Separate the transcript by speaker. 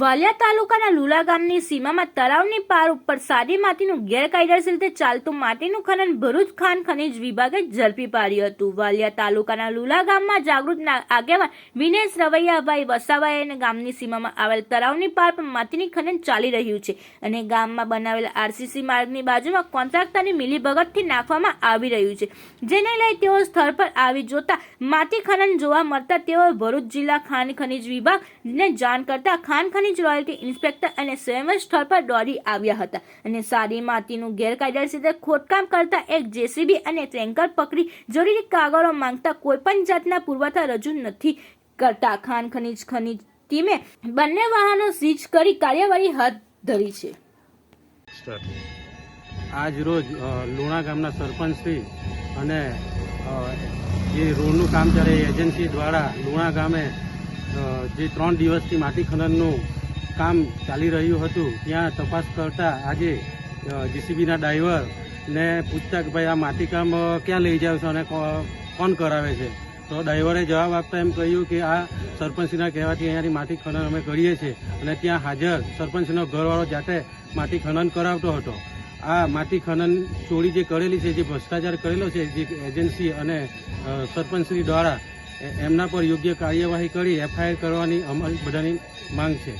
Speaker 1: વાલિયા તાલુકાના લુલા ગામની સીમામાં તળાવની પાર ઉપર સાદી માટીનું ગેરકાયદેસર રીતે ચાલતું માટીનું ખનન ભરૂચ ખાન ખનીજ વિભાગે ઝડપી પાડ્યું હતું. વાલિયા તાલુકાના લુલા ગામમાં જાગૃત આગેવાન વિનેશ રવૈયાભાઈ વસાવાએ અને ગામની સીમામાં આવેલ તળાવની પાર પર માટીની ખનન ચાલી રહ્યું છે અને ગામમાં બનાવેલ આરસીસી માર્ગની બાજુમાં કોન્ટ્રાક્ટરની મિલીભગતથી નાખવામાં આવી રહ્યું છે. જેને લઈ તેઓ સ્થળ પર આવી જોતા માટી ખનન જોવા મળતા તેઓએ ભરૂચ જિલ્લા ખાન ખનીજ વિભાગને જાણ કરતા ખાન ખનીજ રોયલ્ટી ઇન્સ્પેક્ટર અને સ્વયં સ્થળ પર દોડી આવ્યા હતા. અને સારી માટીનું ગેરકાયદેસર રીતે ખોદકામ કરતા એક જેસીબી અને ટેન્કર પકડી જરૂરી કાગળો માંગતા કોઈપણ જાતના પુરવઠા રજૂ નથી કરતા. ખાન ખનીજ ખનીજ ટીમે બંને વાહનો સીઝ કરી કાર્યવાહી હાથ ધરી છે.
Speaker 2: આજ રોજ લુણા ગામના સરપંચશ્રી અને જે રોડનું કામ ચાલે એજન્સી દ્વારા લુણા ગામે જે ત્રણ દિવસથી માટી ખનનનું કામ ચાલી રહ્યું હતું, ત્યાં તપાસ કરતા આજે જીસીબીના ડ્રાઈવર ને પૂછતા કે ભાઈ આ માટી કામ ક્યાં લઈ જાવ છો અને કોણ કરાવે છે? તો ડ્રાઈવરે જવાબ આપતા એમ કહ્યું કે આ સરપંચના કહેવાથી અહીંયાની માટી ખનન અમે કરીએ છીએ અને ત્યાં હાજર સરપંચનો ઘરવાળો જાતે માટી ખનન કરાવતો હતો. આ માટી ખનન ચોરી જે કરેલી છે, જે ભ્રષ્ટાચાર કરેલો છે, જે એજન્સી અને સરપંચશ્રી દ્વારા એમના પર યોગ્ય કાર્યવાહી કરી એફઆઈઆર કરવાની અમારી બધાની માંગ છે.